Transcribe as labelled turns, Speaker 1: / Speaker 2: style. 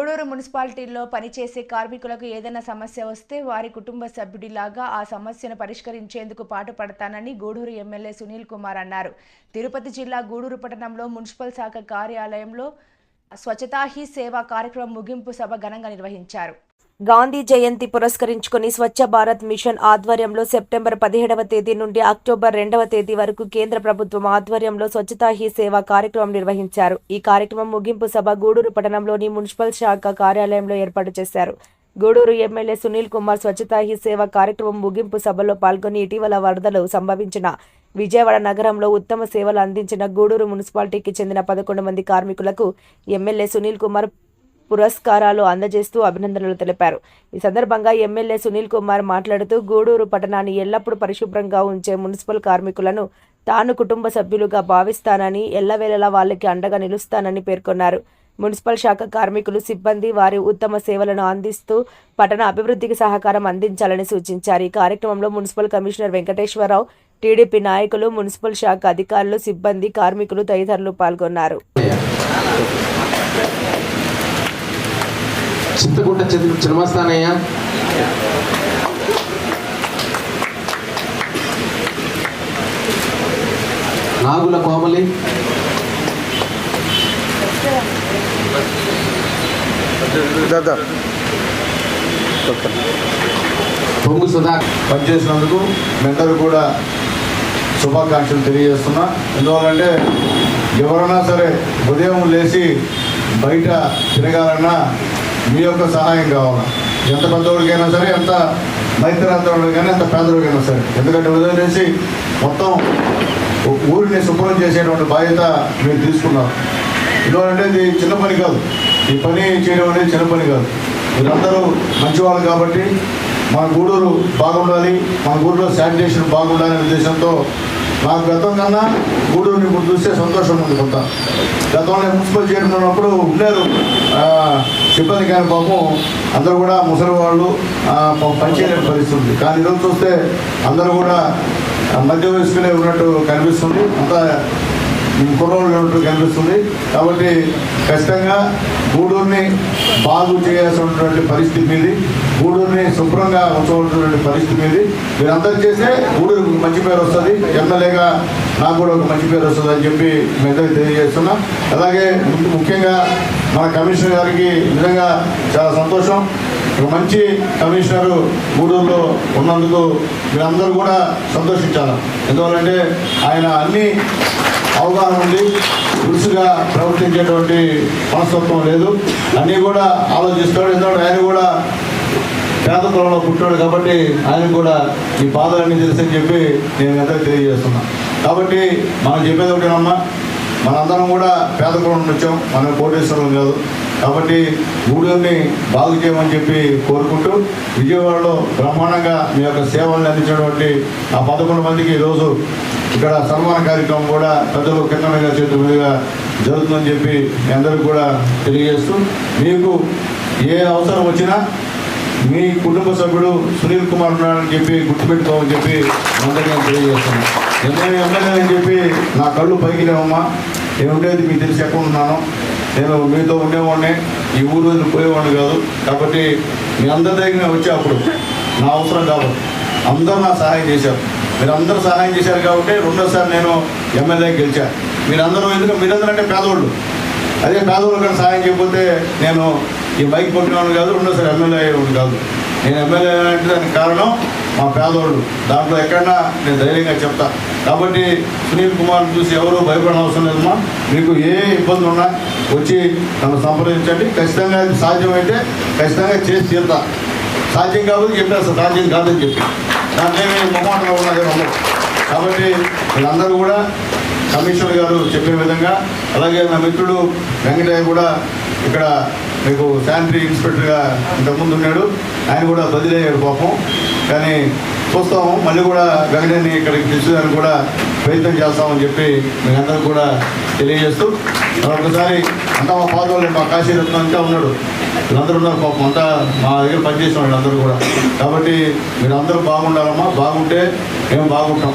Speaker 1: గూడూరు మున్సిపాలిటీలో పనిచేసే కార్మికులకు ఏదైనా సమస్య వస్తే వారి కుటుంబ సభ్యుడిలాగా ఆ సమస్యను పరిష్కరించేందుకు పాటుపడతానని గూడూరు ఎమ్మెల్యే సునీల్ కుమార్ అన్నారు. తిరుపతి జిల్లా గూడూరు పట్టణంలో మున్సిపల్ శాఖ కార్యాలయంలో స్వచ్ఛతా హీ సేవా కార్యక్రమం ముగింపు సభ ఘనంగా నిర్వహించారు. గాంధీ జయంతి పురస్కరించుకుని స్వచ్ఛ భారత్ మిషన్ ఆధ్వర్యంలో సెప్టెంబర్ పదిహేడవ తేదీ నుండి అక్టోబర్ రెండవ తేదీ వరకు కేంద్ర ప్రభుత్వం ఆధ్వర్యంలో స్వచ్ఛతా హీ సేవ కార్యక్రమం నిర్వహించారు. ఈ కార్యక్రమం ముగింపు సభ గూడూరు పట్టణంలోని మున్సిపల్ శాఖ కార్యాలయంలో ఏర్పాటు చేశారు. గూడూరు ఎమ్మెల్యే సునీల్ కుమార్ స్వచ్ఛతా హీ సేవ కార్యక్రమం ముగింపు సభలో పాల్గొని ఇటీవల వరదలు సంభవించిన విజయవాడ నగరంలో ఉత్తమ సేవలు అందించిన గూడూరు మున్సిపాలిటీకి చెందిన పదకొండు మంది కార్మికులకు ఎమ్మెల్యే సునీల్ కుమార్ పురస్కారాలు అందజేస్తూ అభినందనలు తెలిపారు. ఈ సందర్భంగా ఎమ్మెల్యే సునీల్ కుమార్ మాట్లాడుతూ గూడూరు పట్టణాన్ని ఎల్లప్పుడూ పరిశుభ్రంగా ఉంచే మున్సిపల్ కార్మికులను తాను కుటుంబ సభ్యులుగా భావిస్తానని ఎల్లవేళలా వాళ్ళకి అండగా నిలుస్తానని పేర్కొన్నారు. మున్సిపల్ శాఖ కార్మికులు సిబ్బంది వారి ఉత్తమ సేవలను అందిస్తూ పట్టణ అభివృద్ధికి సహకారం అందించాలని సూచించారు. ఈ కార్యక్రమంలో మున్సిపల్ కమిషనర్ వెంకటేశ్వరరావు టీడీపీ నాయకులు మున్సిపల్ శాఖ అధికారులు సిబ్బంది కార్మికులు తదితరులు పాల్గొన్నారు.
Speaker 2: చింతకుంట చంద్ర చిన్నమస్తానయ్య నాగుల కోమలి. పొంగు సుధా
Speaker 3: పనిచేసినందుకు మెందరు కూడా శుభాకాంక్షలు తెలియజేస్తున్నా. ఎందువల్లంటే ఎవరైనా సరే ఉదయం లేచి బయట తిరగాలన్నా మీ యొక్క సహాయం కావాలి? ఎంత పెద్దవాడికైనా సరే ఎంత మైత్రాంతరుడికైనా ఎంత పేదవాడికైనా సరే. ఎందుకంటే ఉదయం చేసి మొత్తం ఊరిని శుభ్రం చేసేటువంటి బాధ్యత మీరు తీసుకున్నారు. ఎందుకంటే ఇది చిన్న పని కాదు. ఈ పని చేయడం అనేది చిన్న పని కాదు. మీరందరూ మంచివాళ్ళు కాబట్టి మన గూడూరు బాగుండాలి మన గూడూరులో శానిటేషన్ బాగుండాలనే ఉద్దేశంతో నాకు గతం కన్నా గూడూరుని ఇప్పుడు చూస్తే సంతోషం ఉంది కొంత. గతంలో మున్సిపల్ చైర్మన్ ఉన్నప్పుడు ఉండేరు. సిబ్బంది కానీ పాపం అందరూ కూడా ముసలి వాళ్ళు పనిచేయలేని పరిస్థితుంది కానీ ఈరోజు చూస్తే అందరూ కూడా ఆ, మధ్య వయస్కులే ఉన్నట్టు కనిపిస్తుంది. అంతా కుర్రోళ్ళు ఉన్నట్టు కనిపిస్తుంది? కాబట్టి ఖచ్చితంగా గూడూరుని బాగు చేయాల్సినటువంటి పరిస్థితి మీది. గూడూరుని శుభ్రంగా ఉంచవలసినటువంటి పరిస్థితి మీది. మీరందరూ చేస్తే గూడూరుకు మంచి పేరు వస్తుంది. ఎమ్మెల్యేగా నాకు కూడా ఒక మంచి పేరు వస్తుంది అని చెప్పి మీ అందరికీ తెలియజేస్తున్నా. అలాగే ముఖ్యంగా మన కమిషనర్ గారికి నిజంగా చాలా సంతోషం. ఒక మంచి కమిషనరు గూడూరులో ఉన్నందుకు మీరందరూ కూడా సంతోషించాలి. ఎందువల్లంటే ఆయన అన్ని అవగాహన ఉంది దురుసుగా ప్రవర్తించేటువంటి మనస్తత్వం లేదు. అన్నీ కూడా ఆలోచిస్తాడు. ఎందుకంటే ఆయన కూడా పేద కులంలో పుట్టాడు కాబట్టి ఆయన కూడా ఈ బాధలన్నీ తెలుసని చెప్పి నేను ఎంతగా తెలియజేస్తున్నా. కాబట్టి మనం చెప్పేది ఒకటేనమ్మా మనందరం కూడా పేద కులం నుండి వచ్చాం. మనం కోటేశ్వరం కాదు. కాబట్టి గూడూరుని బాగు చేయమని చెప్పి కోరుకుంటూ విజయవాడలో బ్రహ్మాండంగా మీ యొక్క సేవలను అందించినటువంటి ఆ పదకొండు మందికి ఈరోజు ఇక్కడ సన్మాన కార్యక్రమం కూడా పెద్దలు కింద చేతుల మీదుగా జరుగుతుందని చెప్పి మీ అందరికీ కూడా తెలియజేస్తూ మీకు ఏ అవసరం వచ్చినా మీ కుటుంబ సభ్యుడు సునీల్ కుమార్ ఉన్నాడని చెప్పి గుర్తుపెట్టుకోమని చెప్పి అందరికీ నేను తెలియజేస్తున్నాను. నేను ఎమ్మెల్యే చెప్పి నా కళ్ళు పైకి లేవమ్మా. మీకు తెలిసి ఎక్కడ ఉన్నాను. నేను మీతో ఉండేవాడిని ఈ ఊరు వదిలి పోయేవాడిని కాదు. కాబట్టి మీ అందరి దగ్గర వచ్చే అప్పుడు నా అవసరం కాబట్టి అందరూ నా సహాయం చేశారు. మీరు అందరూ సహాయం చేశారు కాబట్టి రెండోసారి నేను ఎమ్మెల్యే గెలిచాను మీరందరూ ఎందుకు మీరందరూ అంటే పేదవాళ్ళు అదే పేదవాళ్ళు కానీ సహాయం చేయకపోతే నేను ఈ బైక్ కొట్టినవాడు కాదు రెండోసారి ఎమ్మెల్యే అయ్యేవాడు కాదు. నేను ఎమ్మెల్యే అంటే దానికి కారణం మా పేదోళ్ళు. దాంట్లో ఎక్కడన్నా నేను ధైర్యంగా చెప్తా. కాబట్టి సునీల్ కుమార్ చూసి ఎవరూ భయపడిన అవసరం లేదమ్మా. మీకు ఏ ఇబ్బంది ఉన్నా వచ్చి నన్ను సంప్రదించండి. ఖచ్చితంగా అది సాధ్యమైతే ఖచ్చితంగా చేసి తీరుతా. సాధ్యం కాబట్టి చెప్పేస్తా సాధ్యం కాదని చెప్పి. దాంట్లో ఏమీ మొహమాటంగా ఉన్నది కాబట్టి వీళ్ళందరూ కూడా కమిషనర్ గారు చెప్పే విధంగా అలాగే నా మిత్రుడు వెంకటయ్య కూడా ఇక్కడ మీకు శానిటరీ ఇన్స్పెక్టర్గా ఇంతకుముందు ఉన్నాడు. ఆయన కూడా బదిలీ పాపం. కానీ చూస్తాము. మళ్ళీ కూడా వెంకటయ్యని ఇక్కడికి తీసుకురానికి కూడా ప్రయత్నం చేస్తామని చెప్పి మీరందరూ కూడా తెలియజేస్తూ ఒకసారి అంతా మా పాదవాళ్ళు మా కాశీరత్నం అంతా ఉన్నాడు. వీళ్ళందరూ ఉన్నారు పాపం. అంతా మా దగ్గర పనిచేసిన వాళ్ళందరూ కూడా. కాబట్టి మీరు అందరూ బాగుండాలమ్మా. బాగుంటే మేము బాగుంటాం.